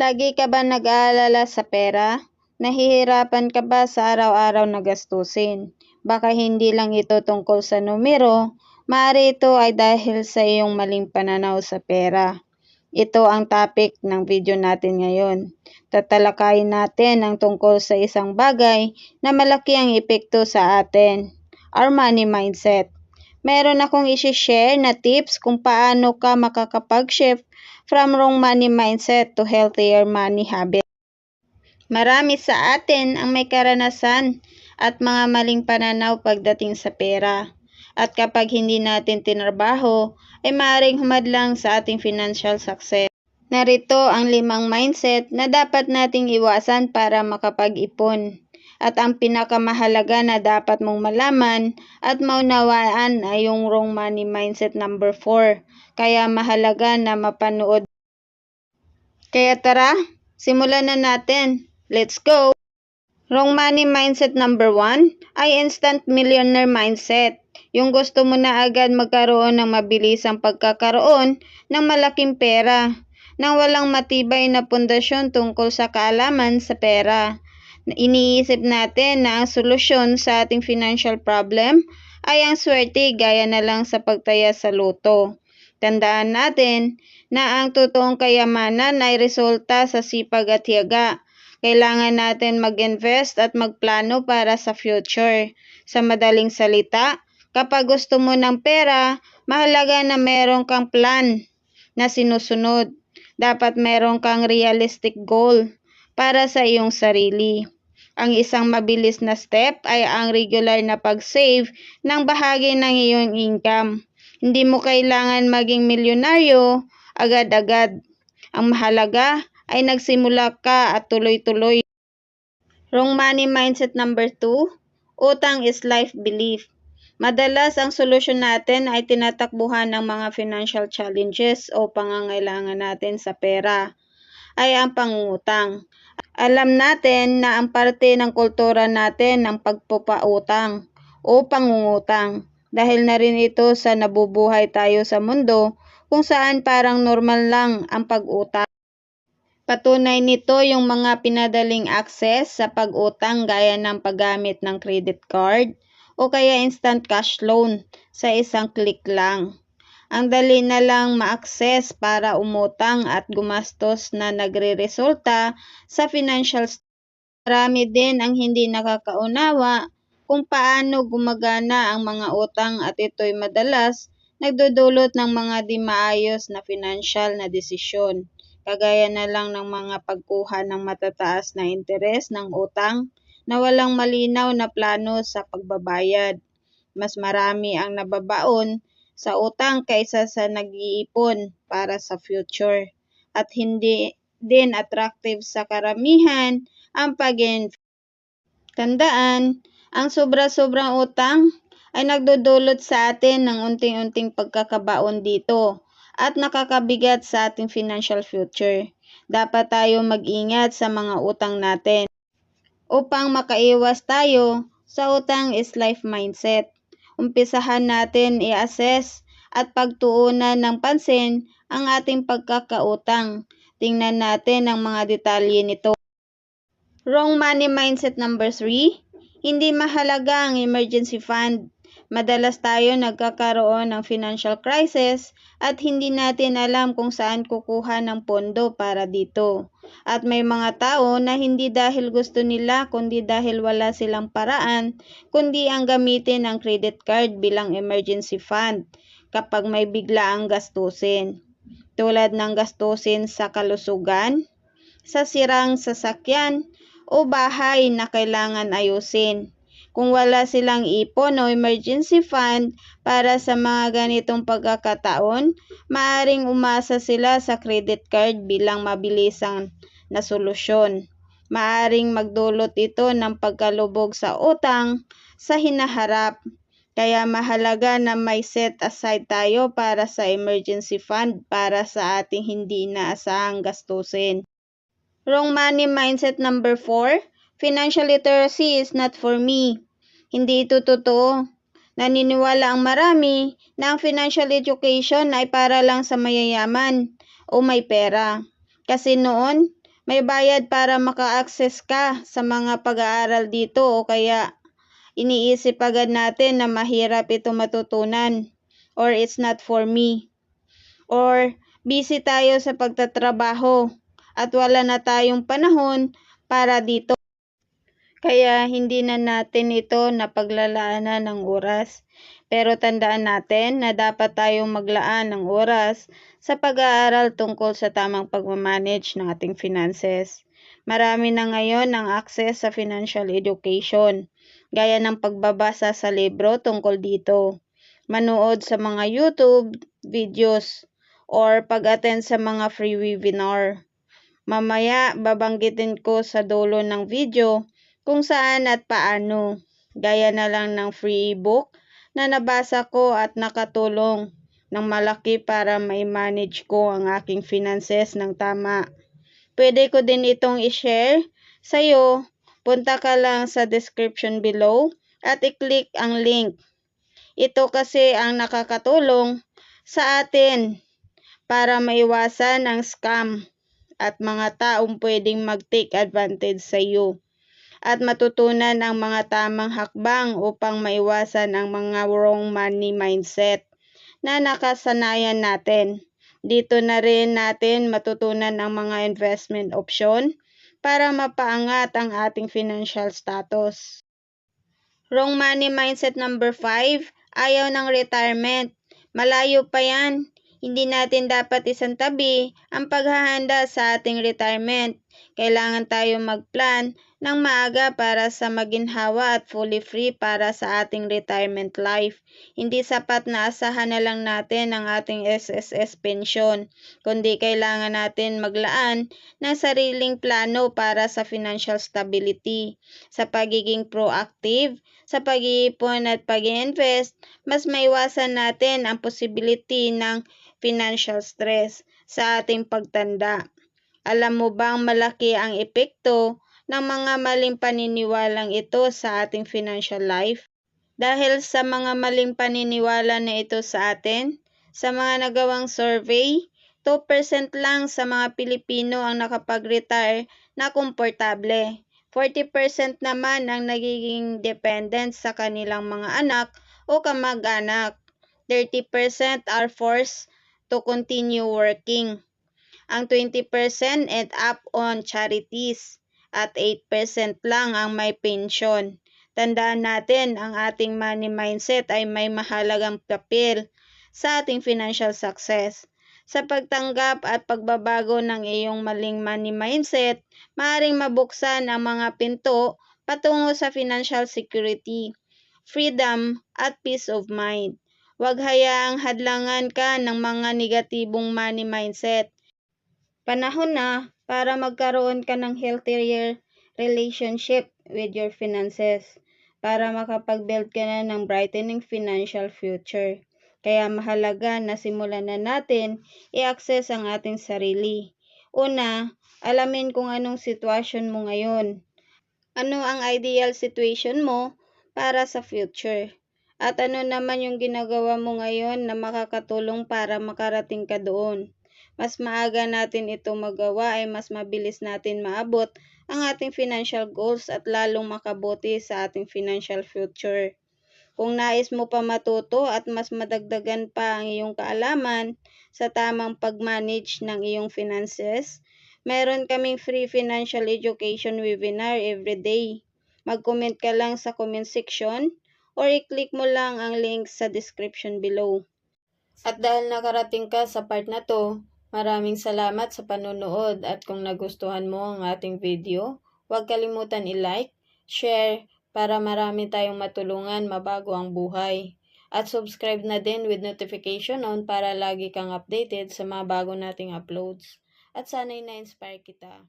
Lagi ka ba nag-aalala sa pera? Nahihirapan ka ba sa araw-araw na gastusin? Baka hindi lang ito tungkol sa numero, maaari ito ay dahil sa iyong maling pananaw sa pera. Ito ang topic ng video natin ngayon. Tatalakayin natin ang tungkol sa isang bagay na malaki ang epekto sa atin, our money mindset. Meron akong isi-share na tips kung paano ka makakapag-shift from wrong money mindset to healthier money habits. Marami sa atin ang may karanasan at mga maling pananaw pagdating sa pera. At kapag hindi natin tinrabaho, ay maaaring humadlang sa ating financial success. Narito ang limang mindset na dapat nating iwasan para makapag-ipon. At ang pinakamahalaga na dapat mong malaman at maunawaan ay yung wrong money mindset number 4. Kaya mahalaga na mapanood. Kaya tara, simulan na natin. Let's go! Wrong money mindset number 1 ay instant millionaire mindset. Yung gusto mo na agad magkaroon ng mabilisang pagkakaroon ng malaking pera nang walang matibay na pundasyon tungkol sa kaalaman sa pera. Iniisip natin na ang solusyon sa ating financial problem ay ang swerte gaya na lang sa pagtaya sa luto. Tandaan natin na ang totoong kayamanan ay resulta sa sipag at tiyaga. Kailangan natin mag-invest at magplano para sa future. Sa madaling salita, kapag gusto mo ng pera, mahalaga na meron kang plan na sinusunod. Dapat meron kang realistic goal para sa iyong sarili. Ang isang mabilis na step ay ang regular na pag-save ng bahagi ng iyong income. Hindi mo kailangan maging milyonaryo agad-agad. Ang mahalaga ay nagsimula ka at tuloy-tuloy. Wrong money mindset number 2, utang is life belief. Madalas ang solusyon natin ay tinatakbuhan ng mga financial challenges o pangangailangan natin sa pera ay ang pangungutang. Alam natin na ang parte ng kultura natin ng pagpupautang o pangungutang dahil na rin ito sa nabubuhay tayo sa mundo kung saan parang normal lang ang pag-utang. Patunay nito yung mga pinadaling access sa pag-utang gaya ng paggamit ng credit card o kaya instant cash loan sa isang click lang. Ang dali na lang ma-access para umutang at gumastos na nagre-resulta sa financial Marami din ang hindi nakakaunawa kung paano gumagana ang mga utang at ito'y madalas nagdudulot ng mga di maayos na financial na desisyon kagaya na lang ng mga pagkuha ng matataas na interes ng utang na walang malinaw na plano sa pagbabayad. Mas marami ang nababaon sa utang kaysa sa nag-iipon para sa future at hindi din attractive sa karamihan ang pag Tandaan, ang sobra-sobrang utang ay nagdudulot sa atin ng unting-unting pagkakabaon dito at nakakabigat sa ating financial future. Dapat tayo mag-ingat sa mga utang natin. Upang makaiwas tayo sa utang is life mindset. Umpisahan natin i-assess at pagtuunan ng pansin ang ating pagkakautang. Tingnan natin ang mga detalye nito. Wrong money mindset number 3. Hindi mahalaga ang emergency fund Madalas tayo nagkakaroon ng financial crisis at hindi natin alam kung saan kukuha ng pondo para dito. At may mga tao na hindi dahil gusto nila kundi dahil wala silang paraan kundi ang gamitin ang credit card bilang emergency fund kapag may bigla ang gastusin. Tulad ng gastusin sa kalusugan, sa sirang sasakyan o bahay na kailangan ayusin kung wala silang ipon o emergency fund para sa mga ganitong pagkakataon, maaring umasa sila sa credit card bilang mabilisang na solusyon. Maaring magdulot ito ng pagkalubog sa utang sa hinaharap. Kaya mahalaga na may set aside tayo para sa emergency fund para sa ating hindi inaasahang gastusin. Wrong money mindset number 4 Financial literacy is not for me. Hindi ito totoo. Naniniwala ang marami na ang financial education ay para lang sa mayayaman o may pera. Kasi noon, may bayad para maka-access ka sa mga pag-aaral dito o kaya iniisip agad natin na mahirap ito matutunan or it's not for me. Or busy tayo sa pagtatrabaho at wala na tayong panahon para dito. Kaya hindi na natin ito napaglalaanan ng oras. Pero tandaan natin na dapat tayong maglaan ng oras sa pag-aaral tungkol sa tamang pagmamanage ng ating finances. Marami na ngayon ang access sa financial education, gaya ng pagbabasa sa libro tungkol dito, manood sa mga YouTube videos, or pag-attend sa mga free webinar. Mamaya babanggitin ko sa dulo ng video kung saan at paano, gaya na lang ng free ebook na nabasa ko at nakatulong ng malaki para mai-manage ko ang aking finances ng tama. Pwede ko din itong i-share sa iyo. Punta ka lang sa description below at i-click ang link. Ito kasi ang nakakatulong sa atin para maiwasan ang scam at mga taong pwedeng mag-take advantage sa iyo at matutunan ang mga tamang hakbang upang maiwasan ang mga wrong money mindset na nakasanayan natin. Dito na rin natin matutunan ang mga investment option para mapaangat ang ating financial status. Wrong money mindset number 5, ayaw ng retirement. Malayo pa yan. Hindi natin dapat isang tabi ang paghahanda sa ating retirement. Kailangan tayo mag-plan ng maaga para sa maginhawa at fully free para sa ating retirement life. Hindi sapat na asahan na lang natin ang ating SSS pension, kundi kailangan natin maglaan ng sariling plano para sa financial stability. Sa pagiging proactive, sa pag-iipon at pag-invest, mas maiwasan natin ang possibility ng financial stress sa ating pagtanda. Alam mo bang malaki ang epekto ng mga maling paniniwalang ito sa ating financial life? Dahil sa mga maling paniniwala na ito sa atin, sa mga nagawang survey, 2% lang sa mga Pilipino ang nakapag-retire na komportable. 40% naman ang nagiging dependent sa kanilang mga anak o kamag-anak. 30% are forced to continue working. Ang 20% end up on charities at 8% lang ang may pension. Tandaan natin, ang ating money mindset ay may mahalagang papel sa ating financial success. Sa pagtanggap at pagbabago ng iyong maling money mindset, maaaring mabuksan ang mga pinto patungo sa financial security, freedom at peace of mind. Huwag hayaang hadlangan ka ng mga negatibong money mindset. Panahon na para magkaroon ka ng healthier relationship with your finances para makapag-build ka na ng brightening financial future. Kaya mahalaga na simulan na natin i-access ang ating sarili. Una, alamin kung anong sitwasyon mo ngayon. Ano ang ideal situation mo para sa future? At ano naman yung ginagawa mo ngayon na makakatulong para makarating ka doon? Mas maaga natin ito magawa ay mas mabilis natin maabot ang ating financial goals at lalong makabuti sa ating financial future. Kung nais mo pa matuto at mas madagdagan pa ang iyong kaalaman sa tamang pag-manage ng iyong finances, meron kaming free financial education webinar every day. Mag-comment ka lang sa comment section or i-click mo lang ang link sa description below. At dahil nakarating ka sa part na to, maraming salamat sa panonood at kung nagustuhan mo ang ating video, huwag kalimutan i-like, share, para marami tayong matulungan mabago ang buhay. At subscribe na din with notification on para lagi kang updated sa mga bago nating uploads. At sana'y na-inspire kita.